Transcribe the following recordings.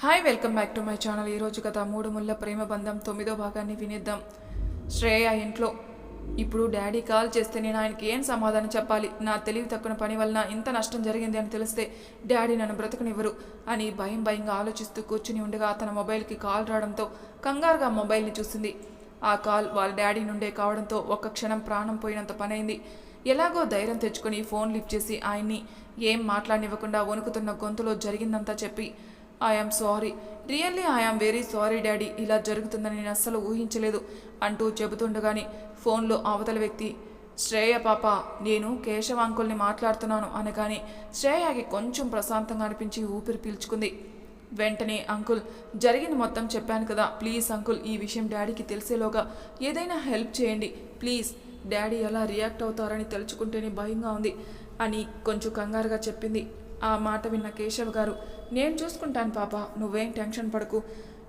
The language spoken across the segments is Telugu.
Hi welcome back to my channel ఈరోజు గత మూడు ముళ్ళ ప్రేమ బంధం తొమ్మిదో భాగాన్ని వినిద్దాం. శ్రేయ ఇంట్లో. ఇప్పుడు డాడీ కాల్ చేస్తే నేను ఆయనకి ఏం సమాధానం చెప్పాలి? నా తెలివి తక్కువ పని వలన ఇంత నష్టం జరిగింది అని తెలిస్తే డాడీ నన్ను బ్రతకనివ్వరు అని భయం భయంగా ఆలోచిస్తూ కూర్చుని ఉండగా తన మొబైల్కి కాల్ రావడంతో కంగారుగా మొబైల్ని చూసింది. ఆ కాల్ వాళ్ళ డాడీ నుండే కావడంతో ఒక్క క్షణం ప్రాణం పోయినంత పనైంది. ఎలాగో ధైర్యం తెచ్చుకొని ఫోన్ లిఫ్ట్ చేసి ఆయన్ని ఏం మాట్లాడనివ్వకుండా వణుకుతున్న గొంతులో జరిగిందంతా చెప్పి I'm sorry really I'm very sorry daddy ఇలా జరుగుతుందని నేను అస్సలు ఊహించలేదు అంటూ చెబుతుండగానే ఫోన్లో అవతల వ్యక్తి శ్రేయ పాప నేను కేశవ అంకుల్ని మాట్లాడుతున్నాను అనగానే శ్రేయకి కొంచెం ప్రశాంతంగా అనిపించి ఊపిరి పీల్చుకుంది. వెంటనే అంకుల్ జరిగింది మొత్తం చెప్పాను కదా. ప్లీజ్ అంకుల్ ఈ విషయం డాడీకి తెలిసేలోగా ఏదైనా హెల్ప్ చేయండి. ప్లీజ్ డాడీ ఎలా రియాక్ట్ అవుతారని తెలుసుకుంటేనే భయంగా ఉంది అని కొంచెం కంగారుగా చెప్పింది. ఆ మాట విన్న కేశవ్ గారు నేను చూసుకుంటాను పాప నువ్వేం టెన్షన్ పడకు.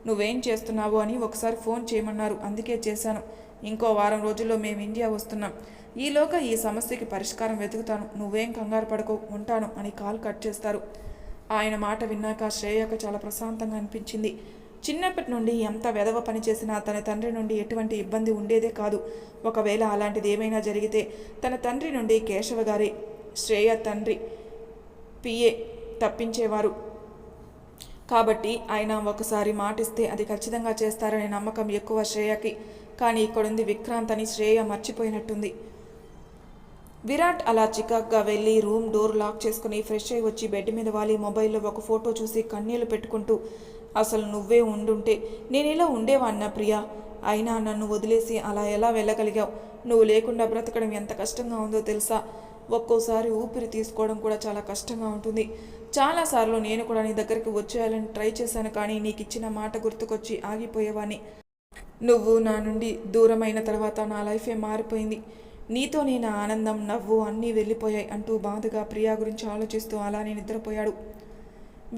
నువ్వేం చేస్తున్నావు అని ఒకసారి ఫోన్ చేయమన్నారు. అందుకే చేశాను. ఇంకో వారం రోజుల్లో మేము ఇండియా వస్తున్నాం. ఈలోగా ఈ సమస్యకి పరిష్కారం వెతుకుతాను. నువ్వేం కంగారు పడకు ఉంటాను అని కాల్ కట్ చేస్తారు. ఆయన మాట విన్నాక శ్రేయకు చాలా ప్రశాంతంగా అనిపించింది. చిన్నప్పటి నుండి ఎంత వెధవ పని చేసినా తన తండ్రి నుండి ఎటువంటి ఇబ్బంది ఉండేదే కాదు. ఒకవేళ అలాంటిది ఏమైనా జరిగితే తన తండ్రి నుండి కేశవ గారే శ్రేయ తండ్రి పిఏ తప్పించేవారు. కాబట్టి ఆయన ఒకసారి మాటిస్తే అది ఖచ్చితంగా చేస్తారనే నమ్మకం ఎక్కువ శ్రేయకి. కానీ ఇక్కడుంది విక్రాంత్ అని శ్రేయ మర్చిపోయినట్టుంది. విరాట్ అలా చికాక్గా వెళ్ళి రూమ్ డోర్ లాక్ చేసుకుని ఫ్రెష్ అయి వచ్చి బెడ్ మీద వాలి మొబైల్లో ఒక ఫోటో చూసి కన్నీళ్ళు పెట్టుకుంటూ అసలు నువ్వే ఉండుంటే నేను ఇలా ఉండేవాన్నా ప్రియా? అయినా నన్ను వదిలేసి అలా ఎలా వెళ్ళగలిగావు? నువ్వు లేకుండా బ్రతకడం ఎంత కష్టంగా ఉందో తెలుసా? ఒక్కోసారి ఊపిరి తీసుకోవడం కూడా చాలా కష్టంగా ఉంటుంది. చాలాసార్లు నేను కూడా నీ దగ్గరికి వచ్చేయాలని ట్రై చేశాను కానీ నీకు ఇచ్చిన మాట గుర్తుకొచ్చి ఆగిపోయేవాడిని నువ్వు నా నుండి దూరమైన తర్వాత నా లైఫే మారిపోయింది. నీతో నేను ఆనందం నవ్వు అన్నీ వెళ్ళిపోయాయి అంటూ బాధగా ప్రియా గురించి ఆలోచిస్తూ అలానే నిద్రపోయాడు.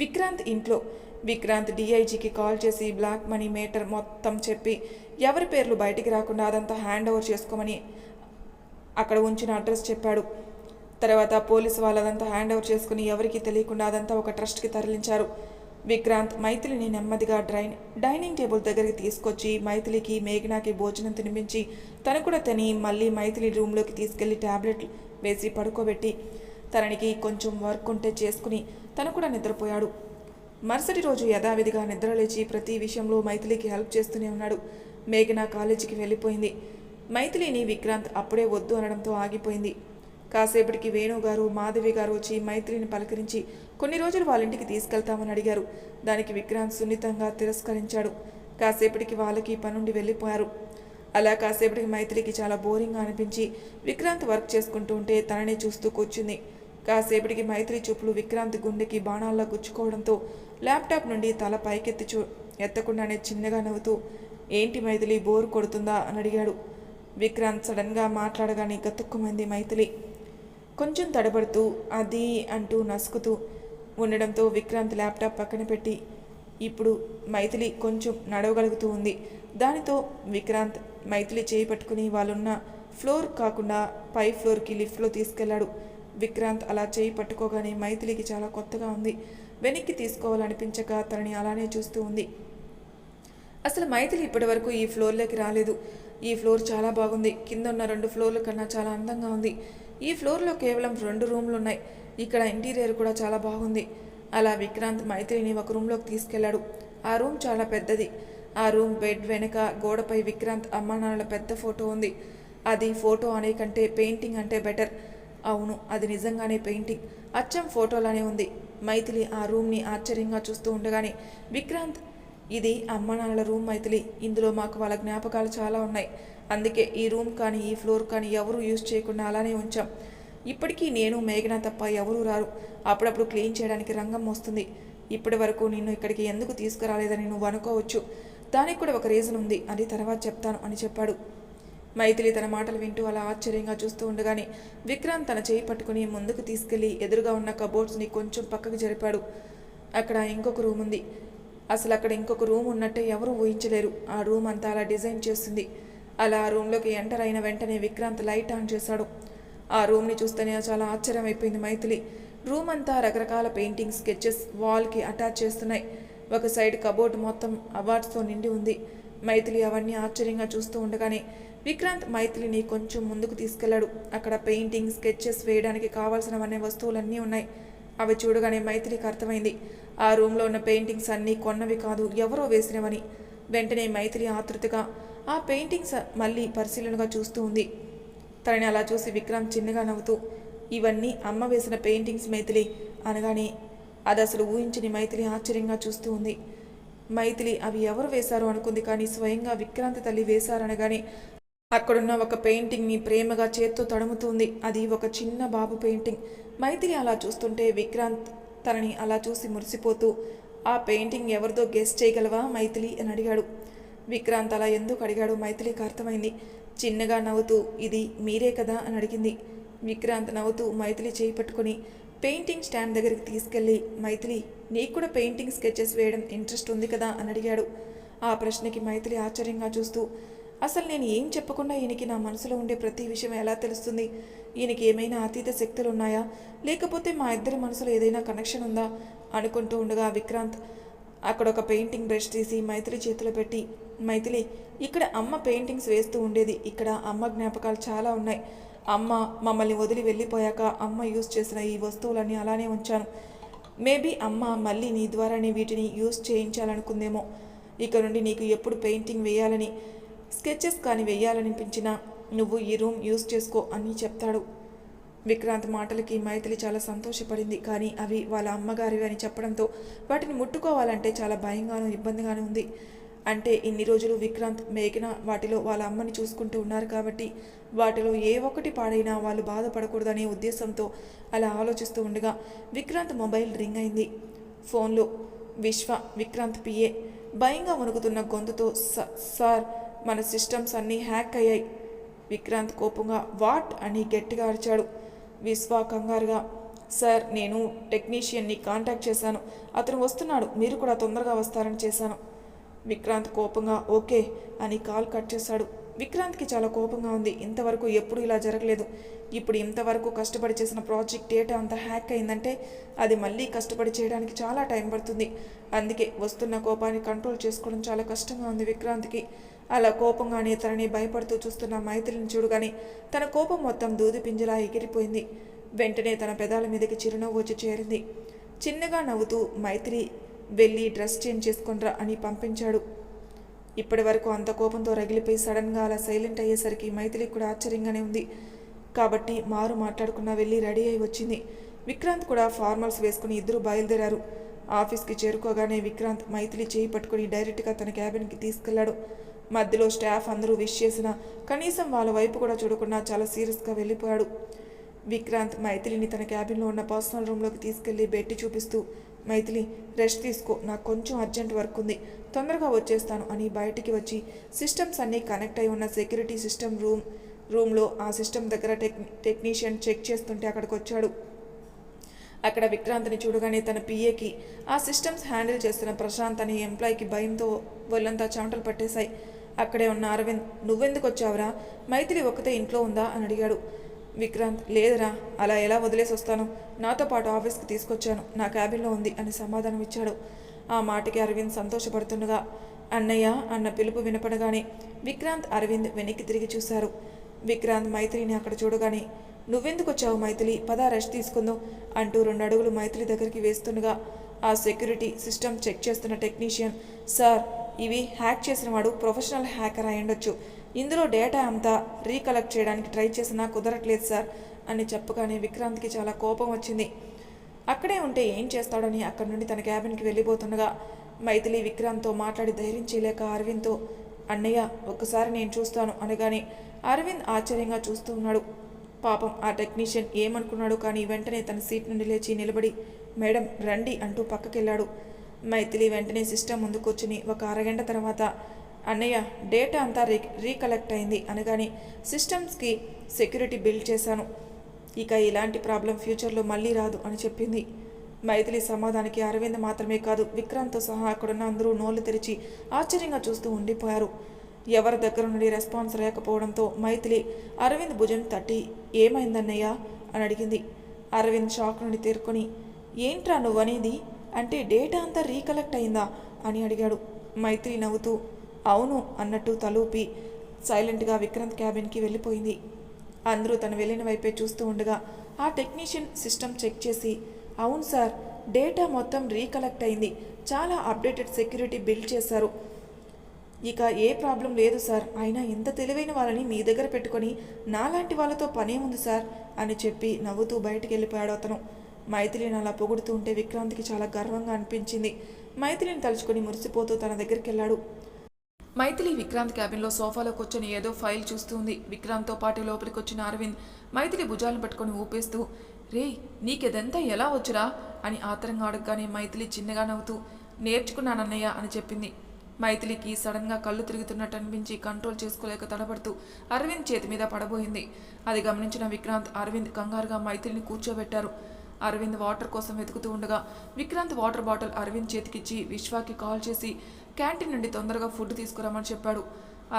విక్రాంత్ ఇంట్లో విక్రాంత్ డిఐజీకి కాల్ చేసి బ్లాక్ మనీ మేటర్ మొత్తం చెప్పి ఎవరి పేర్లు బయటికి రాకుండా అదంతా హ్యాండ్ ఓవర్ చేసుకోమని అక్కడ ఉంచిన అడ్రస్ చెప్పాడు. తర్వాత పోలీసు వాళ్ళదంతా హ్యాండ్ ఓవర్ చేసుకుని ఎవరికీ తెలియకుండా అదంతా ఒక ట్రస్ట్కి తరలించారు. విక్రాంత్ మైథిలిని నెమ్మదిగా డ్రైన్ డైనింగ్ టేబుల్ దగ్గరికి తీసుకొచ్చి మైథిలికి మేఘనాకి భోజనం తినిపించి తను కూడా తిని మళ్ళీ మైథిలి రూమ్లోకి తీసుకెళ్ళి ట్యాబ్లెట్ వేసి పడుకోబెట్టి తననికి కొంచెం వర్క్ ఉంటే చేసుకుని తను కూడా నిద్రపోయాడు. మరుసటి రోజు యథావిధిగా నిద్రలేచి ప్రతి విషయంలో మైథిలికి హెల్ప్ చేస్తూనే ఉన్నాడు. మేఘన కాలేజీకి వెళ్ళిపోయింది. మైథిలిని విక్రాంత్ అప్పుడే వద్దు అనడంతో ఆగిపోయింది. కాసేపటికి వేణుగారు మాధవి గారు వచ్చి మైత్రిని పలకరించి కొన్ని రోజులు వాళ్ళ ఇంటికి తీసుకెళ్తామని అడిగారు. దానికి విక్రాంత్ సున్నితంగా తిరస్కరించాడు. కాసేపటికి వాళ్ళకి పనుండి వెళ్ళిపోయారు. అలా కాసేపటికి మైత్రికి చాలా బోరింగ్గా అనిపించి విక్రాంత్ వర్క్ చేసుకుంటూ ఉంటే తనని చూస్తూ కూర్చుంది. కాసేపటికి మైత్రి చూపులు విక్రాంత్ గుండెకి బాణాల్లో గుచ్చుకోవడంతో ల్యాప్టాప్ నుండి తల పైకెత్తి చూ ఎత్తకుండానే చిన్నగా నవ్వుతూ ఏంటి మైథిలి బోర్ కొడుతుందా? అని అడిగాడు. విక్రాంత్ సడన్గా మాట్లాడగానే గతుక్కుమంది మైథిలి. కొంచెం తడబడుతూ అది అంటూ నసుకుతూ ఉండడంతో విక్రాంత్ ల్యాప్టాప్ పక్కన పెట్టి ఇప్పుడు మైథిలి కొంచెం నడవగలుగుతూ ఉంది. దానితో విక్రాంత్ మైథిలి చేయి పట్టుకుని వాళ్ళున్న ఫ్లోర్ కాకుండా పై ఫ్లోర్కి లిఫ్ట్లో తీసుకెళ్ళాడు విక్రాంత్ అలా చేయి పట్టుకోగానే మైథిలికి చాలా కొత్తగా ఉంది. వెనక్కి తీసుకోవాలనిపించక తనని అలానే చూస్తూ ఉంది. అసలు మైథిలి ఇప్పటివరకు ఈ ఫ్లోర్లోకి రాలేదు. ఈ ఫ్లోర్ చాలా బాగుంది. కింద ఉన్న రెండు ఫ్లోర్ల కన్నా చాలా అందంగా ఉంది. ఈ ఫ్లోర్లో కేవలం రెండు రూమ్లు ఉన్నాయి. ఇక్కడ ఇంటీరియర్ కూడా చాలా బాగుంది. అలా విక్రాంత్ మైత్రిని ఒక రూమ్లోకి తీసుకెళ్ళాడు ఆ రూమ్ చాలా పెద్దది. ఆ రూమ్ బెడ్ వెనుక గోడపై విక్రాంత్ అమ్మానాన్నల పెద్ద ఫోటో ఉంది. అది ఫోటో అనే కంటే పెయింటింగ్ అంటే బెటర్. అవును అది నిజంగానే పెయింటింగ్. అచ్చం ఫోటోలానే ఉంది. మైథిలి ఆ రూమ్ని ఆశ్చర్యంగా చూస్తూ ఉండగానే విక్రాంత్ ఇది అమ్మానాన్నల రూమ్ మైథిలి. ఇందులో మాకు వాళ్ళ జ్ఞాపకాలు చాలా ఉన్నాయి. అందుకే ఈ రూమ్ కానీ ఈ ఫ్లోర్ కానీ ఎవరు యూజ్ చేయకుండా అలానే ఉంచాం. ఇప్పటికీ నేను మేఘన తప్ప ఎవరూ రారు. అప్పుడప్పుడు క్లీన్ చేయడానికి రంగం వస్తుంది. ఇప్పటి వరకు నిన్ను ఇక్కడికి ఎందుకు తీసుకురాలేదని నువ్వు అనుకోవచ్చు. దానికి కూడా ఒక రీజన్ ఉంది. అది తర్వాత చెప్తాను అని చెప్పాడు. మైథిలి తన మాటలు వింటూ అలా ఆశ్చర్యంగా చూస్తూ ఉండగానే విక్రాంత్ తన చేయి పట్టుకుని ముందుకు తీసుకెళ్ళి ఎదురుగా ఉన్న కబోర్డ్స్ని కొంచెం పక్కకు జరిపాడు. అక్కడ ఇంకొక రూమ్ ఉంది అసలు అక్కడ ఇంకొక రూమ్ ఉన్నట్టే ఎవరూ ఊహించలేరు. ఆ రూమ్ అంతా అలా డిజైన్ చేస్తుంది. అలా ఆ రూమ్లోకి ఎంటర్ అయిన వెంటనే విక్రాంత్ లైట్ ఆన్ చేశాడు. ఆ రూమ్ని చూస్తేనే చాలా ఆశ్చర్యమైపోయింది మైథిలి. రూమ్ అంతా రకరకాల పెయింటింగ్ స్కెచెస్ వాల్కి అటాచ్ చేస్తున్నాయి. ఒక సైడ్ కబోర్డ్ మొత్తం అవార్డ్స్తో నిండి ఉంది. మైథిలి అవన్నీ ఆశ్చర్యంగా చూస్తూ ఉండగానే విక్రాంత్ మైథిలిని కొంచెం ముందుకు తీసుకెళ్ళాడు అక్కడ పెయింటింగ్ స్కెచెస్ వేయడానికి కావాల్సినవన్నీ వస్తువులన్నీ ఉన్నాయి. అవి చూడగానే మైథిలికి అర్థమైంది. ఆ రూమ్లో ఉన్న పెయింటింగ్స్ అన్నీ కొన్నవి కాదు ఎవరో వేసినవని. వెంటనే మైథిలి ఆతృతగా ఆ పెయింటింగ్స్ మళ్ళీ పరిశీలనగా చూస్తూ ఉంది. తనని అలా చూసి విక్రమ్ చిన్నగా నవ్వుతూ ఇవన్నీ అమ్మ వేసిన పెయింటింగ్స్ మైథిలి అనగానే అది అసలు ఊహించని మైథిలి ఆశ్చర్యంగా చూస్తూ ఉంది. మైథిలి అవి ఎవరు వేశారు అనుకుంది కానీ స్వయంగా విక్రాంతి తల్లి వేశారనగానే అక్కడున్న ఒక పెయింటింగ్ని ప్రేమగా చేత్తో తడుముతుంది. అది ఒక చిన్న బాబు పెయింటింగ్. మైథిలి అలా చూస్తుంటే విక్రాంత్ తనని అలా చూసి మురిసిపోతూ ఆ పెయింటింగ్ ఎవరిదో గెస్ట్ చేయగలవా మైథిలి? అని అడిగాడు. విక్రాంత్ అలా ఎందుకు అడిగాడు మైథిలికి అర్థమైంది. చిన్నగా నవ్వుతూ ఇది మీరే కదా? అని అడిగింది. విక్రాంత్ నవ్వుతూ మైథిలి చేయి పట్టుకొని పెయింటింగ్ స్టాండ్ దగ్గరికి తీసుకెళ్ళి మైథిలి నీకు కూడా పెయింటింగ్ స్కెచెస్ వేయడం ఇంట్రెస్ట్ ఉంది కదా? అని అడిగాడు. ఆ ప్రశ్నకి మైథిలి ఆశ్చర్యంగా చూస్తూ అసలు నేను ఏం చెప్పకుండా ఈయనకి నా మనసులో ఉండే ప్రతి విషయం ఎలా తెలుస్తుంది? ఈయనకి ఏమైనా అతీత శక్తులు ఉన్నాయా లేకపోతే మా ఇద్దరి మనసులో ఏదైనా కనెక్షన్ ఉందా? అనుకుంటూ ఉండగా విక్రాంత్ అక్కడ ఒక పెయింటింగ్ బ్రష్ తీసి మైత్రి చేతిలో పెట్టి మైథిలి ఇక్కడ అమ్మ పెయింటింగ్స్ వేస్తూ ఉండేది. ఇక్కడ అమ్మ జ్ఞాపకాలు చాలా ఉన్నాయి. అమ్మ మమ్మల్ని వదిలి వెళ్ళిపోయాక అమ్మ యూజ్ చేసిన ఈ వస్తువులన్నీ అలానే ఉంచాను. మేబీ అమ్మ మళ్ళీ నీ ద్వారానే వీటిని యూజ్ చేయించాలనుకుందేమో. ఇక నుండి నీకు ఎప్పుడు పెయింటింగ్ వేయాలని స్కెచెస్ కానీ వేయాలనిపించినా నువ్వు ఈ రూమ్ యూజ్ చేసుకో అని చెప్తాడు. విక్రాంత్ మాటలకి మైథిలి చాలా సంతోషపడింది. కానీ అవి వాళ్ళ అమ్మగారివి అని చెప్పడంతో వాటిని ముట్టుకోవాలంటే చాలా భయంగానూ ఇబ్బందిగానూ ఉంది. అంటే ఇన్ని రోజులు విక్రాంత్ మేఘన వాటిలో వాళ్ళ అమ్మని చూసుకుంటూ ఉన్నారు కాబట్టి వాటిలో ఏ ఒక్కటి పాడైనా వాళ్ళు బాధపడకూడదనే ఉద్దేశంతో అలా ఆలోచిస్తూ ఉండగా విక్రాంత్ మొబైల్ రింగ్ అయింది. ఫోన్లో విశ్వ విక్రాంత్ పిఏ భయంగా వణుకుతున్న గొంతుతో "స- సార్ మన సిస్టమ్స్ అన్నీ హ్యాక్ అయ్యాయి. విక్రాంత్ కోపంగా వాట్ అని గట్టిగా అరిచాడు. విశ్వ కంగారుగా సార్ నేను టెక్నీషియన్ని కాంటాక్ట్ చేశాను. అతను వస్తున్నాడు. మీరు కూడా తొందరగా వస్తారని చేశాను. విక్రాంత్ కోపంగా ఓకే అని కాల్ కట్ చేశాడు. విక్రాంత్కి చాలా కోపంగా ఉంది. ఇంతవరకు ఎప్పుడు ఇలా జరగలేదు. ఇప్పుడు ఇంతవరకు కష్టపడి చేసిన ప్రాజెక్ట్ డేటా అంతా హ్యాక్ అయిందంటే అది మళ్ళీ కష్టపడి చేయడానికి చాలా టైం పడుతుంది. అందుకే వస్తున్న కోపాన్ని కంట్రోల్ చేసుకోవడం చాలా కష్టంగా ఉంది విక్రాంత్కి. అలా కోపంగానే తనని భయపడుతూ చూస్తున్న మైత్రిని చూడగానే తన కోపం మొత్తం దూది పింజలా ఎగిరిపోయింది. వెంటనే తన పెదాల మీదకి చిరునవ్వు వచ్చి చేరింది. చిన్నగా నవ్వుతూ మైత్రి వెళ్ళి డ్రెస్ చేంజ్ చేసుకొనిరా అని పంపించాడు. ఇప్పటి వరకు అంత కోపంతో రగిలిపోయి సడన్గా అలా సైలెంట్ అయ్యేసరికి మైథిలి కూడా ఆశ్చర్యంగానే ఉంది. కాబట్టి మారు మాట్లాడుకున్నా వెళ్ళి రెడీ అయి వచ్చింది. విక్రాంత్ కూడా ఫార్మల్స్ వేసుకుని ఇద్దరు బయలుదేరారు. ఆఫీస్కి చేరుకోగానే విక్రాంత్ మైథిలి చేయి పట్టుకుని డైరెక్ట్గా తన క్యాబిన్కి తీసుకెళ్ళాడు. మధ్యలో స్టాఫ్ అందరూ విష్ చేసినా కనీసం వాళ్ళ వైపు కూడా చూడకుండా చాలా సీరియస్గా వెళ్ళిపోయాడు. విక్రాంత్ మైథిలిని తన క్యాబిన్లో ఉన్న పర్సనల్ రూమ్లోకి తీసుకెళ్ళి బెట్టి చూపిస్తూ మైథిలి రెస్ట్ తీసుకో నాకు కొంచెం అర్జెంట్ వర్క్ ఉంది. తొందరగా వచ్చేస్తాను అని బయటికి వచ్చి సిస్టమ్స్ అన్నీ కనెక్ట్ అయి ఉన్న సెక్యూరిటీ సిస్టమ్ రూమ్ రూమ్లో ఆ సిస్టమ్ దగ్గర టెక్ టెక్నీషియన్ చెక్ చేస్తుంటే అక్కడికి వచ్చాడు. అక్కడ విక్రాంత్ని చూడగానే తన పిఏకి ఆ సిస్టమ్స్ హ్యాండిల్ చేస్తున్న ప్రశాంత్ అనే ఎంప్లాయీకి భయంతో ఒళ్ళంతా చెమటలు పట్టేశాయి. అక్కడే ఉన్న అరవింద్ నువ్వెందుకు వచ్చావురా? మైథిలి ఒక్కతే ఇంట్లో ఉందా? అని అడిగాడు. విక్రాంత్ లేదురా అలా ఎలా వదిలేసి వస్తాను? నాతో పాటు ఆఫీస్కి తీసుకొచ్చాను. నా క్యాబిన్లో ఉంది అని సమాధానం ఇచ్చాడు. ఆ మాటకి అరవింద్ సంతోషపడుతుండగా అన్నయ్య అన్న పిలుపు వినపడగానే విక్రాంత్ అరవింద్ వెనక్కి తిరిగి చూశారు. విక్రాంత్ మైత్రిని అక్కడ చూడగానే నువ్వెందుకు వచ్చావు మైథిలి? పద రెస్ట్ తీసుకుందాం అంటూ రెండు అడుగులు మైథిలి దగ్గరికి వేస్తుండగా ఆ సెక్యూరిటీ సిస్టమ్ చెక్ చేస్తున్న టెక్నీషియన్ సార్ ఇవి హ్యాక్ చేసిన వాడు ప్రొఫెషనల్ హ్యాకర్ అయ్యుండొచ్చు. ఇందులో డేటా అంతా రీకలెక్ట్ చేయడానికి ట్రై చేసినా కుదరట్లేదు సార్ అని చెప్పగానే విక్రాంత్కి చాలా కోపం వచ్చింది. అక్కడే ఉంటే ఏం చేస్తాడని అక్కడి నుండి తన క్యాబిన్కి వెళ్ళిపోతుండగా మైథిలి విక్రాంత్తో మాట్లాడి ధైర్యం చేయలేక అరవింద్తో అన్నయ్య ఒక్కసారి నేను చూస్తాను అనగానే అరవింద్ ఆశ్చర్యంగా చూస్తూ ఉన్నాడు. పాపం ఆ టెక్నీషియన్ ఏమనుకున్నాడు కానీ వెంటనే తన సీట్ నుండి లేచి నిలబడి మేడం రండి అంటూ పక్కకెళ్ళాడు. మైథిలి వెంటనే సిస్టమ్ ముందు కూర్చుని ఒక అరగంట తర్వాత అన్నయ్య డేటా అంతా రీ రీకలెక్ట్ అయింది అనగానే సిస్టమ్స్కి సెక్యూరిటీ బిల్డ్ చేశాను. ఇక ఇలాంటి ప్రాబ్లం ఫ్యూచర్లో మళ్ళీ రాదు అని చెప్పింది. మైథిలి సమాధానికి అరవింద్ మాత్రమే కాదు విక్రాంత్తో సహా అక్కడున్న అందరూ నోళ్ళు తెరిచి ఆశ్చర్యంగా చూస్తూ ఉండిపోయారు. ఎవరి దగ్గర నుండి రెస్పాన్స్ లేకపోవడంతో మైథిలి అరవింద్ భుజం తట్టి ఏమైందన్నయ్యా? అని అడిగింది. అరవింద్ షాక్ నుండి తేరుకొని ఏంట్రా నువ్వనేది? అంటే డేటా అంతా రీకలెక్ట్ అయిందా? అని అడిగాడు. మైత్రి నవ్వుతూ అవును అన్నట్టు తలూపి సైలెంట్గా విక్రాంత్ క్యాబిన్కి వెళ్ళిపోయింది. అందరూ తను వెళ్ళిన వైపే చూస్తూ ఉండగా ఆ టెక్నీషియన్ సిస్టమ్ చెక్ చేసి అవును సార్ డేటా మొత్తం రీకలెక్ట్ అయింది. చాలా అప్డేటెడ్ సెక్యూరిటీ బిల్డ్ చేశారు. ఇక ఏ ప్రాబ్లం లేదు సార్. అయినా ఇంత తెలివైన వాళ్ళని మీ దగ్గర పెట్టుకొని నాలాంటి వాళ్ళతో పనేముంది సార్ అని చెప్పి నవ్వుతూ బయటికి వెళ్ళిపోయాడు అతను. మైథిలిని అలా పొగుడుతూ ఉంటే విక్రాంత్కి చాలా గర్వంగా అనిపించింది. మైథిలిని తలుచుకొని మురిసిపోతూ తన దగ్గరికి వెళ్ళాడు. మైథిలి విక్రాంత్ క్యాబిన్లో సోఫాలో కూర్చొని ఏదో ఫైల్ చూస్తుంది విక్రాంత్తో పాటు లోపలికి వచ్చిన అరవింద్ మైథిలి భుజాలను పట్టుకొని ఊపేస్తూ రే నీకెదంతా ఎలా వచ్చురా? అని ఆతరంగా అడగగానే మైథిలి చిన్నగా నవ్వుతూ నేర్చుకున్నానన్నయ్య అని చెప్పింది. మైథిలికి సడన్గా కళ్ళు తిరుగుతున్నట్టు అనిపించి కంట్రోల్ చేసుకోలేక తడబడుతూ అరవింద్ చేతి మీద పడబోయింది. అది గమనించిన విక్రాంత్ అరవింద్ కంగారుగా మైథిలిని కూర్చోబెట్టారు. అరవింద్ వాటర్ కోసం వెతుకుతూ ఉండగా విక్రాంత్ వాటర్ బాటిల్ అరవింద్ చేతికిచ్చి విశ్వాకి కాల్ చేసి క్యాంటీన్ నుండి తొందరగా ఫుడ్ తీసుకురామని చెప్పాడు.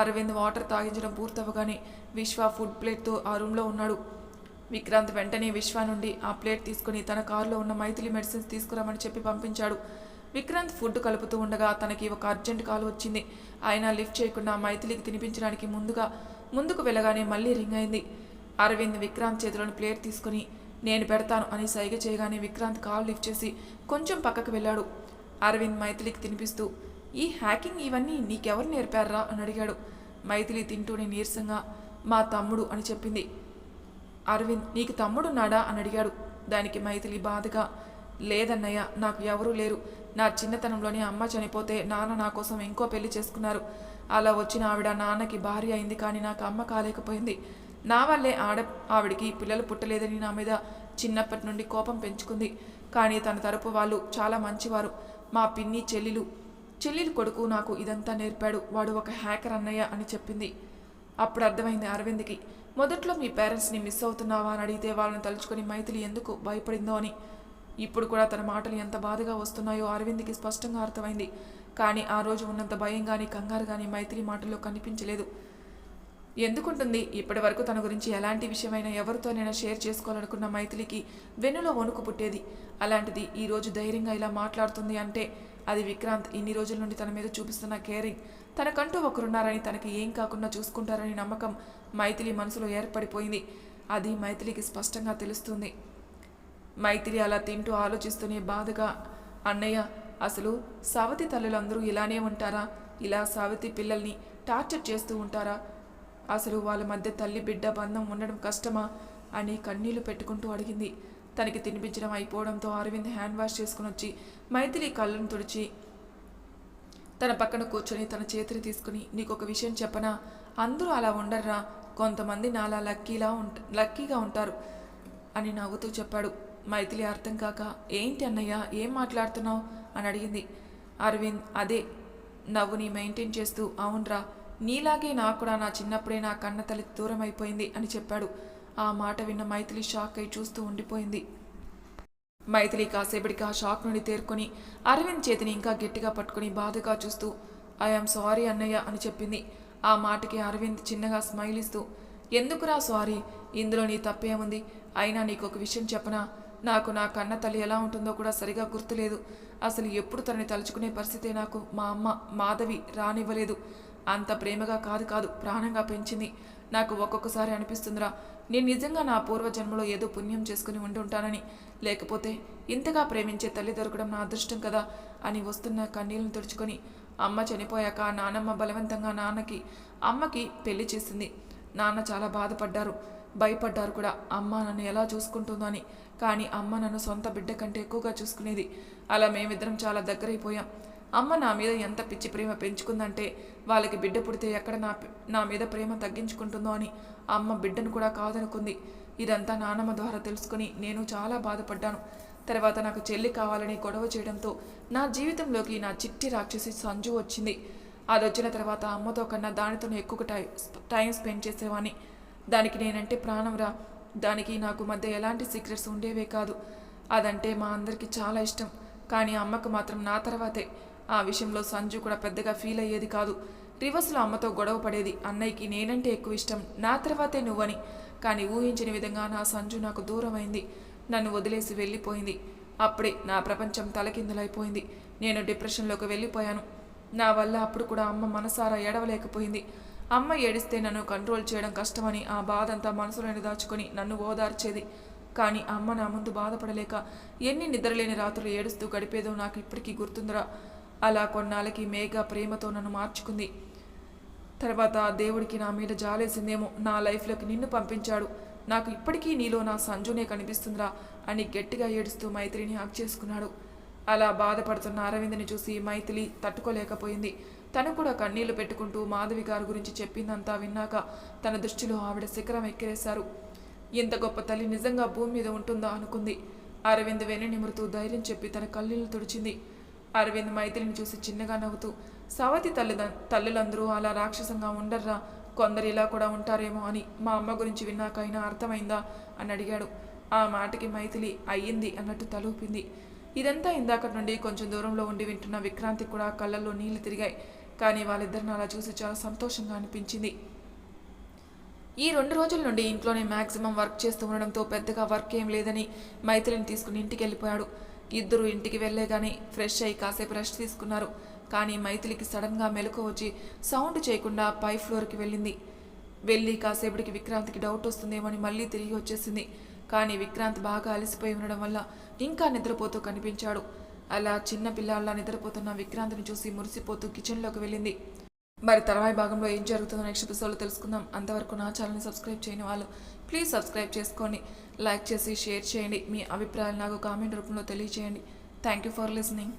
అరవింద్ వాటర్ తాగించడం పూర్తవగానే విశ్వ ఫుడ్ ప్లేట్తో ఆ రూమ్లో ఉన్నాడు. విక్రాంత్ వెంటనే విశ్వ నుండి ఆ ప్లేట్ తీసుకుని తన కారులో ఉన్న మైథిలి మెడిసిన్స్ తీసుకురామని చెప్పి పంపించాడు. విక్రాంత్ ఫుడ్ కలుపుతూ ఉండగా తనకి ఒక అర్జెంట్ కాల్ వచ్చింది. ఆయన లిఫ్ట్ చేయకుండా మైథిలికి తినిపించడానికి ముందుగా ముందుకు వెళ్ళగానే మళ్ళీ రింగ్ అయింది. అరవింద్ విక్రాంత్ చేతిలోని ప్లేట్ తీసుకుని నేను పెడతాను అని సైగ చేయగానే విక్రాంత్ కాల్ లిఫ్ట్ చేసి కొంచెం పక్కకు వెళ్ళాడు. అరవింద్ మైథిలికి తినిపిస్తూ ఈ హ్యాకింగ్ ఇవన్నీ నీకెవరు నేర్పారా? అని అడిగాడు. మైథిలి తింటూనే నీరసంగా మా తమ్ముడు అని చెప్పింది. అరవింద్ నీకు తమ్ముడున్నాడా అని అడిగాడు. దానికి మైథిలి బాధగా లేదన్నయ్య నాకు ఎవరూ లేరు. నా చిన్నతనంలోనే అమ్మ చనిపోతే నాన్న నా కోసం ఇంకో పెళ్ళి చేసుకున్నారు. అలా వచ్చిన ఆవిడ నాన్నకి భార్య అయింది కానీ నాకు అమ్మ కాలేకపోయింది. నా వల్లే ఆడ ఆవిడికి పిల్లలు పుట్టలేదని నా మీద చిన్నప్పటి నుండి కోపం పెంచుకుంది. కానీ తన తరపు వాళ్ళు చాలా మంచివారు. మా పిన్ని చెల్లెలు చెల్లెలు కొడుకు నాకు ఇదంతా నేర్పాడు. వాడు ఒక హ్యాకర్ అన్నయ్య అని చెప్పింది. అప్పుడు అర్థమైంది అరవింద్కి మొదట్లో మీ పేరెంట్స్ని మిస్ అవుతున్నావా అని అడిగితే వాళ్ళని తలుచుకొని మైథిలి ఎందుకు భయపడిందో అని. ఇప్పుడు కూడా తన మాటలు ఎంత బాధగా వస్తున్నాయో అరవింద్కి స్పష్టంగా అర్థమైంది. కానీ ఆ రోజు ఉన్నంత భయం కానీ కంగారు కానీ మైథిలి మాటల్లో కనిపించలేదు. ఎందుకుంటుంది? ఇప్పటి వరకు తన గురించి ఎలాంటి విషయమైనా ఎవరితోనైనా షేర్ చేసుకోవాలనుకున్న మైథిలికి వెన్నులో వణుకు పుట్టేది. అలాంటిది ఈరోజు ధైర్యంగా ఇలా మాట్లాడుతుంది అంటే అది విక్రాంత్ ఇన్ని రోజుల నుండి తన మీద చూపిస్తున్న కేరింగ్. తనకంటూ ఒకరున్నారని తనకి ఏం కాకుండా చూసుకుంటారని నమ్మకం మైథిలి మనసులో ఏర్పడిపోయింది. అది మైథిలికి స్పష్టంగా తెలుస్తుంది. మైథిలి అలా తింటూ ఆలోచిస్తూనే బాధగా అన్నయ్య అసలు సావతి తల్లులందరూ ఇలానే ఉంటారా? ఇలా సావతి పిల్లల్ని టార్చర్ చేస్తూ ఉంటారా? అసలు వాళ్ళ మధ్య తల్లి బిడ్డ బంధం ఉండడం కష్టమా అని కన్నీళ్ళు పెట్టుకుంటూ అడిగింది. తనకి తినిపించడం అయిపోవడంతో అరవింద్ హ్యాండ్ వాష్ చేసుకుని వచ్చి మైథిలి కళ్ళను తుడిచి తన పక్కన కూర్చొని తన చేతిని తీసుకుని నీకు ఒక విషయం చెప్పనా? అందరూ అలా ఉండర్రా. కొంతమంది నాలా లక్కీలా ఉంట లక్కీగా ఉంటారు అని నవ్వుతూ చెప్పాడు. మైథిలి అర్థం కాక ఏంటి అన్నయ్య ఏం మాట్లాడుతున్నావు? అని అడిగింది. అరవింద్ అదే నవ్వుని మెయింటైన్ చేస్తూ అవునరా నీలాగే నాకు కూడా నా చిన్నప్పుడే నా కన్న తల్లి దూరం అయిపోయింది అని చెప్పాడు. ఆ మాట విన్న మైథిలి షాక్ అయి చూస్తూ ఉండిపోయింది. మైథిలి కాసేపటికి ఆ షాక్ నుండి తేరుకొని అరవింద్ చేతిని ఇంకా గట్టిగా పట్టుకుని బాధగా చూస్తూ ఐఎమ్ సారీ అన్నయ్య అని చెప్పింది. ఆ మాటకి అరవింద్ చిన్నగా స్మైల్ ఇస్తూ ఎందుకురా సారీ? ఇందులో నీ తప్పేముంది? అయినా నీకు ఒక విషయం చెప్పనా? నాకు నా కన్న తల్లి ఎలా ఉంటుందో కూడా సరిగా గుర్తులేదు. అసలు ఎప్పుడు తనని తలుచుకునే పరిస్థితే నాకు మా అమ్మ మాధవి రానివ్వలేదు. అంత ప్రేమగా కాదు కాదు ప్రాణంగా పెంచింది. నాకు ఒక్కొక్కసారి అనిపిస్తుందిరా నేను నిజంగా నా పూర్వజన్మలో ఏదో పుణ్యం చేసుకుని ఉండి ఉంటానని లేకపోతే ఇంతగా ప్రేమించే తల్లి దొరకడం నా అదృష్టం కదా అని వస్తున్న కన్నీళ్ళను తుడుచుకొని అమ్మ చనిపోయాక నానమ్మ బలవంతంగా నాన్నకి అమ్మకి పెళ్ళి చేసింది. నాన్న చాలా బాధపడ్డారు. భయపడ్డారు కూడా. అమ్మ నన్ను ఎలా చూసుకుంటుందో అని. కానీ అమ్మ నన్ను సొంత బిడ్డ కంటే ఎక్కువగా చూసుకునేది. అలా మేమిద్దరం చాలా దగ్గరైపోయాం. అమ్మ నా మీద ఎంత పిచ్చి ప్రేమ పెంచుకుందంటే వాళ్ళకి బిడ్డ పుడితే ఎక్కడ నా నా మీద ప్రేమ తగ్గించుకుంటుందో అని అమ్మ బిడ్డను కూడా కాదనుకుంది. ఇదంతా నానమ్మ ద్వారా తెలుసుకుని నేను చాలా బాధపడ్డాను. తర్వాత నాకు చెల్లి కావాలని గొడవ చేయడంతో నా జీవితంలోకి నా చిట్టి రాక్షసి సంజు వచ్చింది. అది వచ్చిన తర్వాత అమ్మతో కన్నా దానితోనే ఎక్కువ టై టైం స్పెండ్ చేసేవాడిని దానికి నేనంటే ప్రాణం రా. దానికి నాకు మధ్య ఎలాంటి సీక్రెట్స్ ఉండేవే కాదు. అదంటే మా అందరికీ చాలా ఇష్టం. కానీ అమ్మకు మాత్రం నా తర్వాతే. ఆ విషయంలో సంజు కూడా పెద్దగా ఫీల్ అయ్యేది కాదు. రివర్స్లో అమ్మతో గొడవ పడేది అన్నయ్యకి నేనంటే ఎక్కువ ఇష్టం నా తర్వాతే నువ్వని. కానీ ఊహించని విధంగా నా సంజు నాకు దూరమైంది. నన్ను వదిలేసి వెళ్ళిపోయింది. అప్పుడే నా ప్రపంచం తలకిందులైపోయింది. నేను డిప్రెషన్లోకి వెళ్ళిపోయాను. నా వల్ల అప్పుడు కూడా అమ్మ మనసారా ఏడవలేకపోయింది. అమ్మ ఏడిస్తే నన్ను కంట్రోల్ చేయడం కష్టమని ఆ బాధంతా మనసులోని దాచుకొని నన్ను ఓదార్చేది. కానీ అమ్మ నా ముందు బాధపడలేక ఎన్ని నిద్రలేని రాత్రులు ఏడుస్తూ గడిపేదో నాకు ఇప్పటికీ గుర్తుందిరా. అలా కొన్నాళ్ళకి మేఘ ప్రేమతో నన్ను మార్చుకుంది. తర్వాత దేవుడికి నా మీద జాలేసిందేమో నా లైఫ్లోకి నిన్ను పంపించాడు. నాకు ఇప్పటికీ నీలో నా సంజునే కనిపిస్తుందిరా అని గట్టిగా ఏడుస్తూ మైత్రిని హక్ చేసుకున్నాడు. అలా బాధపడుతున్న అరవింద్ని చూసి మైథిలి తట్టుకోలేకపోయింది. తను కూడా కన్నీళ్ళు పెట్టుకుంటూ మాధవి గారి గురించి చెప్పిందంతా విన్నాక తన దృష్టిలో ఆవిడ శిఖరం ఎక్కిరేశారు. ఇంత గొప్ప తల్లి నిజంగా భూమి మీద ఉంటుందా? అనుకుంది. అరవింద్ వెన్ను నిమురుతూ ధైర్యం చెప్పి తన కళ్ళీళ్ళు తుడిచింది. అరవింద్ మైథిలిని చూసి చిన్నగా నవ్వుతూ సవతి తల్లిద తల్లులందరూ అలా రాక్షసంగా ఉండర్రా కొందరు ఇలా కూడా ఉంటారేమో అని మా అమ్మ గురించి విన్నాకైనా అర్థమైందా? అని అడిగాడు. ఆ మాటకి మైథిలి అయ్యింది అన్నట్టు తలూపింది. ఇదంతా ఇందాక నుండి కొంచెం దూరంలో ఉండి వింటున్న విక్రాంతి కూడా కళ్ళల్లో నీళ్ళు తిరిగాయి. కానీ వాళ్ళిద్దరిని అలా చూసి చాలా సంతోషంగా అనిపించింది. ఈ రెండు రోజుల నుండి ఇంట్లోనే మ్యాక్సిమం వర్క్ చేస్తూ ఉండడంతో పెద్దగా వర్క్ ఏం లేదని మైథిలిని తీసుకుని ఇంటికి వెళ్ళిపోయాడు ఇద్దరు ఇంటికి వెళ్ళేగానే ఫ్రెష్ అయి కాసేపు రెస్ట్ తీసుకున్నారు. కానీ మైథిలికి సడన్గా మెలకు వచ్చి సౌండ్ చేయకుండా పై ఫ్లోర్కి వెళ్ళింది. వెళ్ళి కాసేపటికి విక్రాంత్కి డౌట్ వస్తుందేమని మళ్ళీ తిరిగి వచ్చేసింది. కానీ విక్రాంత్ బాగా అలసిపోయి ఉండడం వల్ల ఇంకా నిద్రపోతూ కనిపించాడు. అలా చిన్న పిల్లాళ్ళ నిద్రపోతున్న విక్రాంత్ని చూసి మురిసిపోతూ కిచెన్లోకి వెళ్ళింది. మరి తర్వాయి భాగంలో ఏం జరుగుతుందో నెక్స్ట్ ఎపిసోడ్లో తెలుసుకుందాం. అంతవరకు నా ఛానల్ని సబ్స్క్రైబ్ చేయని వాళ్ళు ప్లీజ్ సబ్స్క్రైబ్ చేసుకోండి లైక్ చేసి షేర్ చేయండి. మీ అభిప్రాయాలు నాకు కామెంట్ రూపంలో తెలియజేయండి థ్యాంక్ యూ ఫర్ లిసనింగ్